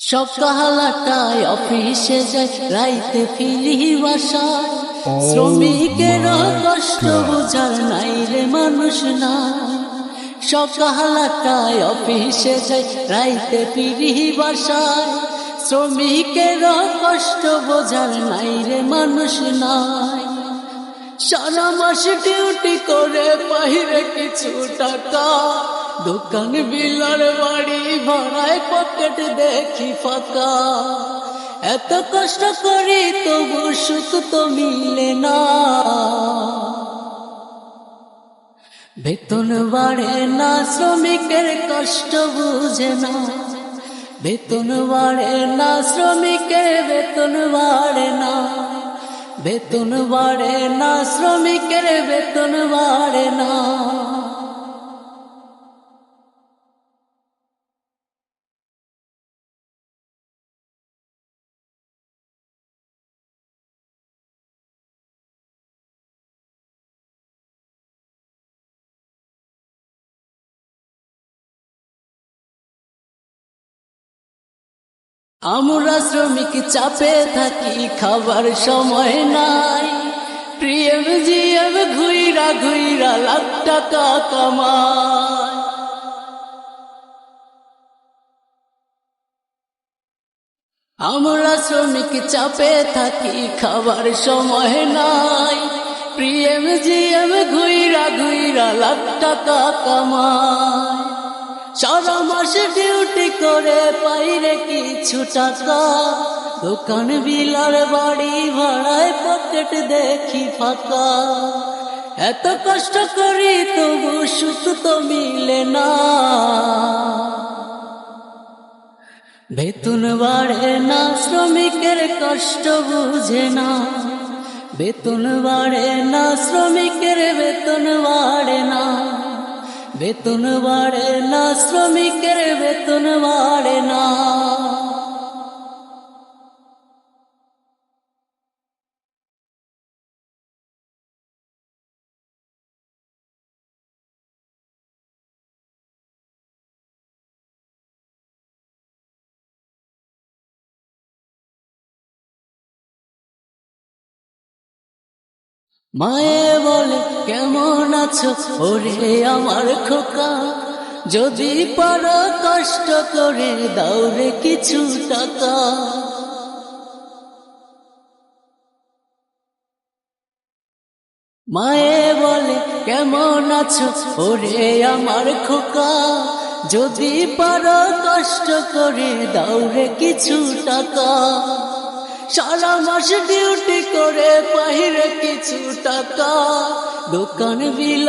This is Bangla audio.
সকালটায় অফিসে যাই রাইতে ফিরি বাসায়। শ্রমিকের কষ্ট বোঝার নাই রে মানুষ না। সকালটায় অফিসে যাই রাইতে ফিরি বাসায়। শ্রমিকের কষ্ট বোঝার নাই রে মানুষ নাই। সারা মাস ডিউটি করে বাহিরে কিছু টাকা। দোকান, বিলার বাড়ি, ভাড়ায় পকেট দেখি ফাঁকা। এত কষ্ট করি তবু সুখ তো মিলে না। বেতন বাড়ে না, শ্রমিকের কষ্ট বুঝে না। বেতন বাড়ে না, শ্রমিকের বেতন বাড়ে না। বেতন বাড়ে না শ্রমিকের বেতন বাড়ে না। আমরা শ্রমিক চাপে থাকি, খাবার সময় নাই। প্রিয়ম জিএম ঘুইরা ঘুইরা লাখ টাকা কামায়। আমরা শ্রমিক চাপে থাকি, খাবার সময় নাই। প্রিয়ম জিএম ঘুইরা ঘুইরা লাখ টাকা কামায়। সারা মাসে ডিউটি করে পাইরে কিছু টাকা দোকান বিলার বাড়ি ভাড়ায় পকেট দেখি ফাঁকা। এত কষ্ট করি তবু সুখ তো মিলে না। বেতন বাড়ে না, শ্রমিকের কষ্ট বুঝে না। বেতন বাড়ে না, শ্রমিকের বেতন বাড়ে না। বেতন বাড়ে না শ্রমিকের বেতন বাড়ে না মায়ে বলে, কেমন আছো? ওরে আমার খোকা, যদি পারো কষ্ট করে দাও রে কিছু টাকা। মায়ে বলে, কেমন আছো? ওরে আমার খোকা, যদি পারো কষ্ট করে দাও রে কিছু টাকা। সারা মাস ডিউটি করে বাহিরে কিছু টাকা দোকান বিলা